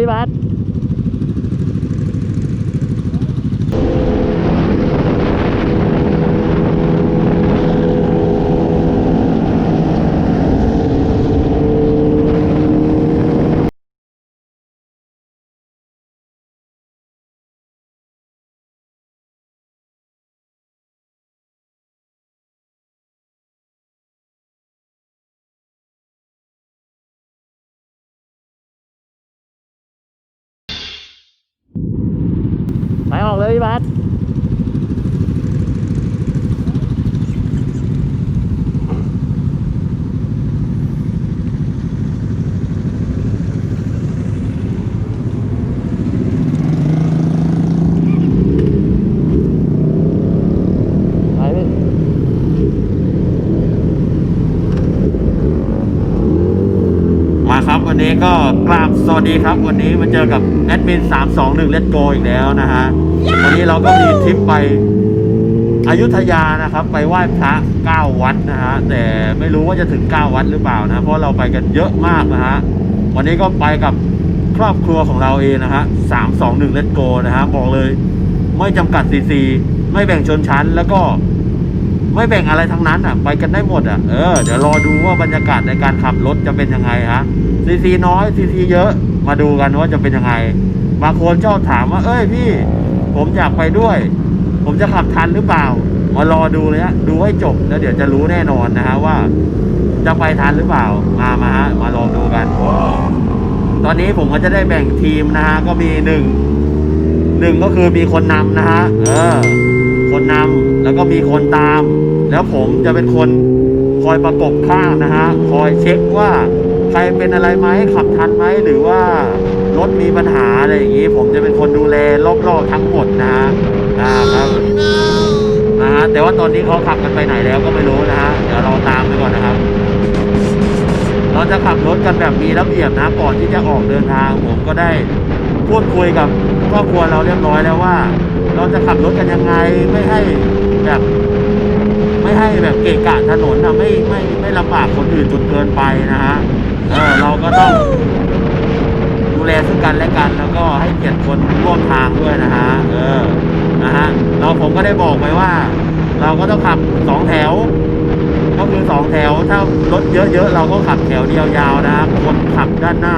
พี่บัส ออกเลยพี่บัสไปพี่ มาครับวันนี้ ก็กราบสวัสดีครับ วันนี้มาเจอกับแอดมิน 321 Let's Go อีกแล้วนะฮะ วันนี้เราก็มีทริปไปอยุธยานะครับ ไปไหว้พระ9วัดนะฮะ แต่ไม่รู้ว่าจะถึง 9 วัดหรือเปล่านะ เพราะเราไปกันเยอะมากนะฮะ วันนี้ก็ไปกับครอบครัวของเราเองนะฮะ 321 Let's Go นะฮะ บอกเลยไม่จำกัดซีซีไม่แบ่งชนชั้นแล้วก็ไม่แบ่งอะไรทั้งนั้นอะ ไปกันได้หมดอะ เออ เดี๋ยวรอดูว่าบรรยากาศในการขับรถจะเป็นยังไงฮะ ซีซีน้อยซีซีเยอะมาดูกันว่าจะเป็นยังไงบางคนชอบถามว่า เอ้ยพี่ ผมอยากไปด้วย ผมจะขับทันหรือเปล่า มารอดูเลยฮะดูให้จบแล้วเดี๋ยวจะรู้แน่นอนนะฮะว่า จะไปทันหรือเปล่ามามาฮะมาลองดูกัน ตอนนี้ผมก็จะได้แบ่งทีมนะฮะก็มีหนึ่งหนึ่งก็คือมีคนนำนะฮะเออ คนนำแล้วก็มีคนตาม แล้วผมจะเป็นคนคอยประกบข้างนะฮะ คอยเช็คว่า ใครเป็นอะไรไหมขับทันไหมหรือว่ารถมีปัญหาอะไรอย่างนี้ ผมจะเป็นคนดูแลรอบๆทั้งหมดนะฮะอ่าครับนะฮะแต่ว่าตอนนี้เขาขับกันไปไหนแล้วก็ไม่รู้นะฮะเดี๋ยวเราตามไปก่อนนะครับ เราจะขับรถกันแบบมีระเบียบนะก่อนที่จะออกเดินทาง ผมก็ได้พูดคุยกับครอบครัวเราเรียบร้อยแล้วว่า เราจะขับรถกันยังไงไม่ให้แบบไม่ให้แบบเกะกะถนนนะไม่ไม่ไม่ลำบากคนอื่นจนเกินไปนะฮะ เออเราก็ต้องดูแลซึ่งกันและกัน แล้วก็ให้เกียรติคนร่วมทางด้วยนะฮะเออนะฮะเราผมก็ได้บอกไปว่า เราก็ต้องขับสองแถว ก็คือสองแถวถ้ารถเยอะๆเราก็ขับแถวเดียวยาวนะครับคนขับด้านหน้า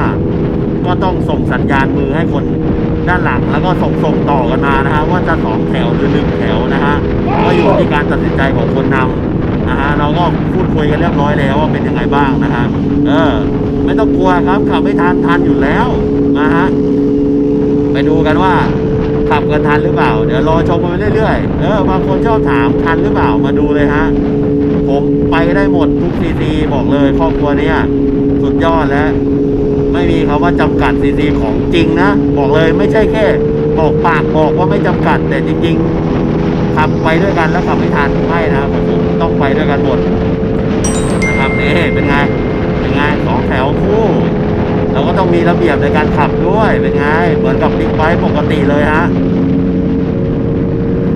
ก็ต้องส่งสัญญาณมือให้คนด้านหลังแล้วก็ส่งส่งต่อกันมานะฮะว่าจะสองแถวหรือหนึ่งแถวนะฮะก็อยู่ที่การตัดสินใจของคนนำ นะฮะเราก็พูดคุยกันเรียบร้อยแล้วว่าเป็นยังไงบ้างนะฮะเออ ไม่ต้องกลัวครับขับไม่ทันทันอยู่แล้วนะฮะไปดูกันว่าขับกันทันหรือเปล่า เดี๋ยวรอชมกันไปเรื่อยๆเออบางคนชอบถามทันหรือเปล่ามาดูเลยฮะผมไปได้หมดทุกซีซีบอกเลยครอบครัวเนี้ยสุดยอดแล้วไม่มีคำว่าจำกัดซีซีของจริงนะ บอกเลยไม่ใช่แค่บอกปากบอกว่าไม่จำกัดแต่จริง ๆ ขับไปด้วยกันแล้วขับไม่ทันไม่นะครับผมต้องไปด้วยกันหมดนะครับนี่เป็นไงเป็นไงสองแถวคู่เราก็ต้องมีระเบียบในการขับด้วยเป็นไงเหมือนกับบิ๊กไบค์ปกติเลยฮะ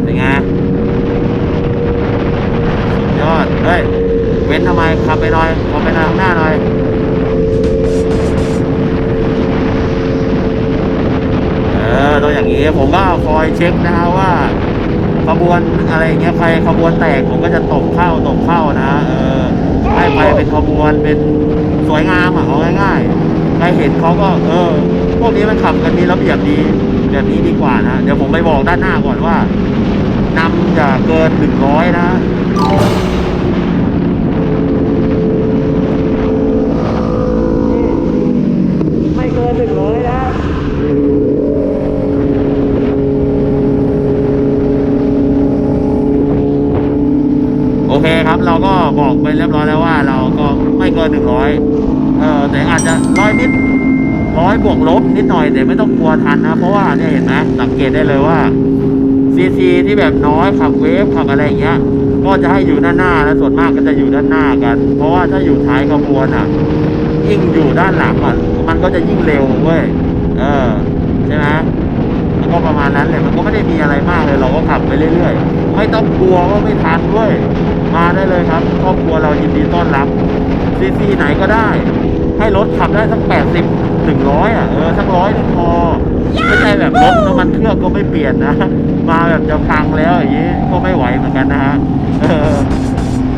เป็นไงสุดยอดเฮ้ยเว้นทำไมขับไปหน่อยขับไปหน่อยข้างหน้าหน่อยเออต้องอย่างนี้ผมก็คอยเช็คนะฮะว่า ขบวนอะไรเงี้ยใครขบวนแตกผมก็จะตบเข้าตบเข้านะฮะเออให้ไปเป็นขบวนเป็นสวยงามอะเอาง่ายๆใครเห็นเขาก็เออ พวกนี้มันขับกันมีระเบียบดีแบบนี้ดีกว่านะ เดี๋ยวผมไปบอกด้านหน้าก่อนว่านำอย่าเกินหนึ่งร้อยนะ ไม่เกินหนึ่งร้อยนะ โอเคครับเราก็ บอกไปเรียบร้อยแล้วว่าเราก็ไม่เกินหนึ่งร้อยเออแต่อาจจะร้อยนิดร้อยบวกลบนิดหน่อยแต่ไม่ต้องกลัวทันนะ เพราะว่าเนี่ยเห็นไหมสังเกตได้เลยว่าซีซีที่แบบน้อยขับเวฟขับอะไรเงี้ย ก็จะให้อยู่ด้านหน้าแล้วส่วนมากก็จะอยู่ด้านหน้ากัน เพราะว่าถ้าอยู่ท้ายขบวนอะ ยิ่งอยู่ด้านหลังอะมันก็จะยิ่งเร็วเว้ยเออใช่ไหมมันก็ประมาณนั้นเลยมันก็ไม่ได้มีอะไรมากเลยเราก็ขับไปเรื่อยๆ ไม่ต้องกลัวว่าไม่ทันด้วย มาได้เลยครับครอบครัวเรายินดีต้อนรับซีซีไหนก็ได้ ให้รถขับได้สักแปดสิบถึงร้อยอะเออสักร้อยนึงพอไม่ใช่แบบรถน้ำมันเครื่องก็ไม่เปลี่ยนนะ มาแบบจะพังแล้วอย่างนี้ก็ไม่ไหวเหมือนกันนะฮะ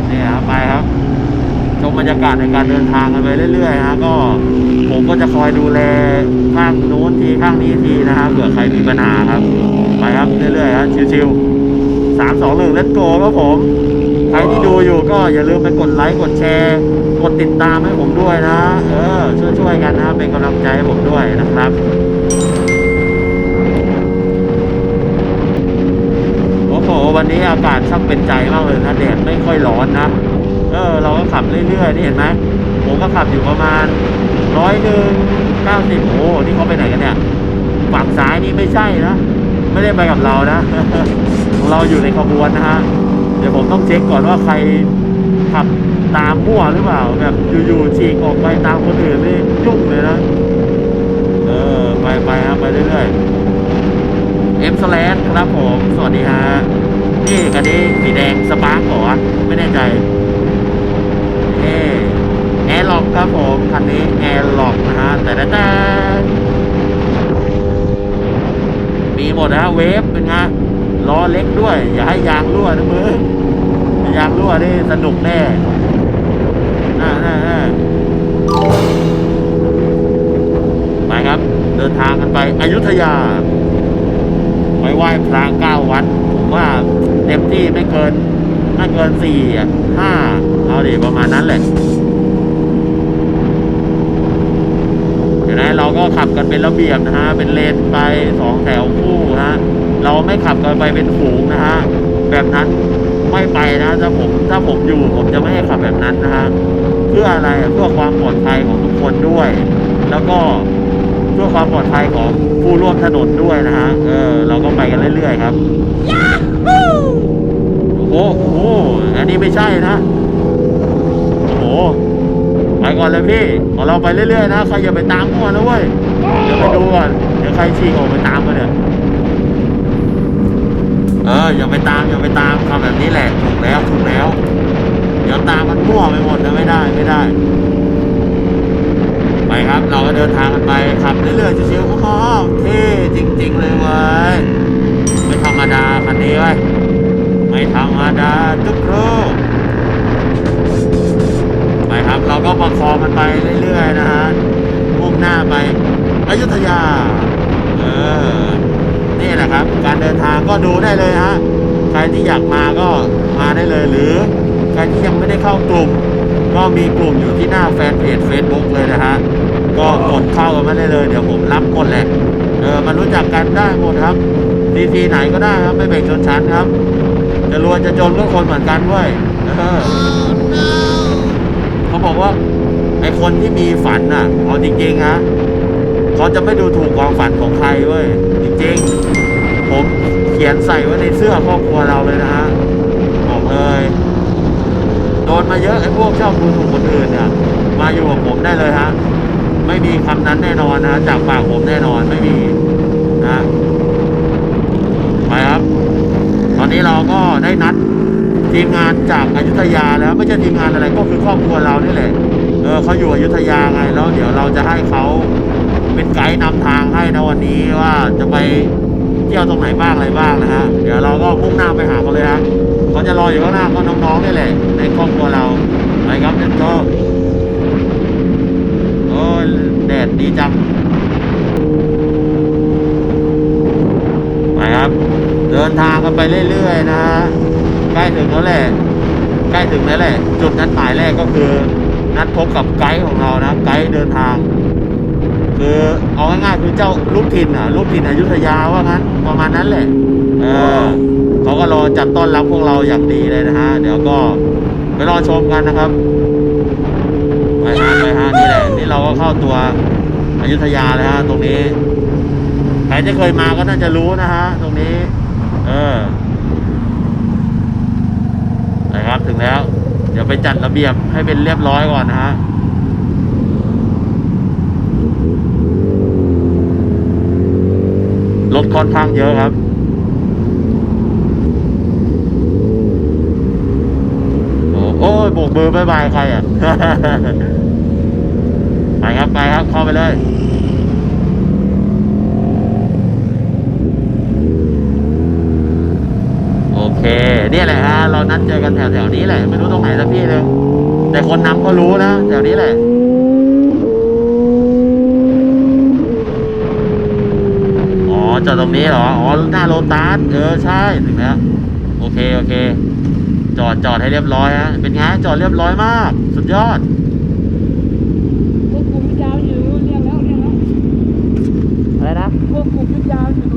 เนี่ยครับไปครับชมบรรยากาศในการเดินทางกันไปเรื่อยๆฮะก็ผมก็จะคอยดูแลข้างโน้นทีข้างนี้ทีนะฮะเผื่อใครมีปัญหาครับ ไปครับเรื่อยๆฮะชิวๆ สามสองหนึ่งเลตโกครับผม ใครที่ดูอยู่ก็อย่าลืมไปกดไลค์กดแชร์ กดติดตามให้ผมด้วยนะ เออ ช่วยๆกันนะเป็นกำลังใจให้ผมด้วยนะครับโอ้โหวันนี้อากาศช่างเป็นใจมากเลยนะแดดไม่ค่อยร้อนนะ เออ เราก็ขับเรื่อยๆนี่เห็นไหมผมก็ขับอยู่ประมาณร้อยหนึ่งเก้าสิบโอ้โหนี่เขาไปไหนกันเนี่ยฝั่งซ้ายนี่ไม่ใช่นะ ไม่ได้ไปกับเรานะ เราอยู่ในขบวนนะฮะ เดี๋ยวผมต้องเช็คก่อนว่าใครขับตามมั่วหรือเปล่าแบบอยู่ๆฉีกออกไปตามคนอื่นนี่ยุ่งเลยนะ เออ ไปไปครับไปเรื่อยๆเอ็มสแลนครับผม สวัสดีฮะ นี่คันนี้สีแดงสปาร์กเหรอวไม่แน่ใจเอแอร์ล็อกครับผม คันนี้แอร์ล็อกนะฮะ แต่แต่แต่ หมดนะฮะเวฟเป็นไงล้อเล็กด้วย อย่าให้ยางรั่วนะมึงยางรั่วนี่สนุกแน่น่าน่าน่าไปครับ เดินทางกันไปอยุธยา ไปไหว้พระเก้าวัดผมว่าเต็มที่ไม่เกินไม่เกินสี่ห้าเอาดิประมาณนั้นแหละ เดี๋ยวนะเราก็ ขับกันเป็นระเบียบนะฮะ เป็นเลนไปสองแถวคู่นะฮะ เราไม่ขับกันไปเป็นฝูงนะฮะ แบบนั้นไม่ไปนะถ้าผมถ้าผมอยู่ผมจะไม่ให้ขับแบบนั้นนะฮะ เพื่ออะไรอะเพื่อความปลอดภัยของทุกคนด้วย แล้วก็เพื่อความปลอดภัยของผู้ร่วมถนนด้วยนะฮะ เออเราก็ไปกันเรื่อยๆครับโอ้โห อันนี้ไม่ใช่นะ โอ้โห ไปก่อนเลยพี่ของเราไปเรื่อยๆนะใครอย่าไปตามมั่วนะเว้ยเดี๋ยวไปดูก่อนเดี๋ยวใครฉีกออกไปตามมาเนี่ยเอออย่าไปตามอย่าไปตามทำแบบนี้แหละถูกแล้วถูกแล้วเดี๋ยวตามมันมั่วไปหมดนะไม่ได้ไม่ได้ ไปครับเราก็เดินทางกันไปขับเรื่อยๆชิวๆโอ้โหเท่จริง ๆ เลยเว้ยไม่ธรรมดาคันนี้เว้ยไม่ธรรมดาทุกครู มันไปเรื่อยๆนะฮะมุ่งหน้าไปอยุธยา เออ นี่แหละครับ การเดินทางก็ดูได้เลยฮะ ใครที่อยากมาก็มาได้เลยหรือ ใครที่ยังไม่ได้เข้ากลุ่ม ก็มีกลุ่มอยู่ที่หน้าแฟนเพจ Facebook เลยนะฮะ ก็กดเข้ากันมาได้เลยเดี๋ยวผมรับหมดแหละ เออมารู้จักกันได้หมดครับทีทีไหนก็ได้ครับไม่แบ่งชนชั้นครับ จะรวยจะจนก็คนเหมือนกันเว้ยเขาบอกว่า ไอคนที่มีฝันน่ะเอาจริงๆฮะเขาจะไม่ดูถูกความฝันของใครเว้ยจริงๆ ผมเขียนใส่ไว้ในเสื้อครอบครัวเราเลยนะฮะบอกเลยโดนมาเยอะไอ้พวกชอบดูถูกคนอื่นเนี่ยมาอยู่กับผมได้เลยฮะไม่มีคำนั้นแน่นอนนะจากปากผมแน่นอนไม่มีนะไปครับ ตอนนี้เราก็ได้นัดทีมงานจากอายุทยาแล้วไม่ใช่ทีมงานอะไรก็คือครอบครัวเรานี่แหละ ออเขาอยู่อยุธยาไงแล้ว เดี๋ยวเราจะให้เขาเป็นไกด์นำทางให้นะวันนี้ว่าจะไปเที่ยวตรงไหนบ้างอะไรบ้างนะฮะเดี๋ยวเราก็มุ่งหน้าไปหาเขาเลยฮะเขาจะรออยู่ข้างหน้าก็น้องๆนี่แหละในครอบครัวเราไปครับเดินโตโอ้แดดดีจังไปครับ เดินทางกันไปเรื่อยๆนะฮะใกล้ถึงแล้วแหละใกล้ถึงแล้วแหละ จุดนัดหมายแรกก็คือ นัดพบกับไกด์ของเรานะไกด์เดินทาง คือเอาง่ายๆคือเจ้าลูกถิ่นอะลูกถิ่นอยุธยาว่างั้นประมาณนั้นแหละเออเขาก็รอจัดต้อนรับพวกเราอย่างดีเลยนะฮะเดี๋ยวก็ไปรอชมกันนะครับไปฮะไปฮะนี่แหละนี่เราก็เข้าตัวอยุธยาแล้วฮะตรงนี้ใครที่เคยมาก็น่าจะรู้นะฮะตรงนี้ เออนะครับถึงแล้ว ดี๋ยวไปจัดระเบียบให้เป็นเรียบร้อยก่อนนะฮะรถค่อนข้างเยอะครับโอ้โอ้ยโบกมือบายบายใครอะ ไปครับ ไปครับ เข้าไปเลย เนี่ยแหละฮะเรานัดเจอกันแถวแถวนี้แหละ ไม่รู้ตรงไหนสักที่เลยแต่คนนำก็รู้นะแถวนี้แหละอ๋อจอดตรงนี้เหรออ๋อหน้าโลตัสเออใช่ถึงแล้วโอเคโอเค จอดจอดให้เรียบร้อยฮะเป็นไงจอดเรียบร้อยมาก สุดยอดควบคุม่ยาวอยู่เรียนแล้วเรียนแล้วอะไรนะควบคุมยาวอยู่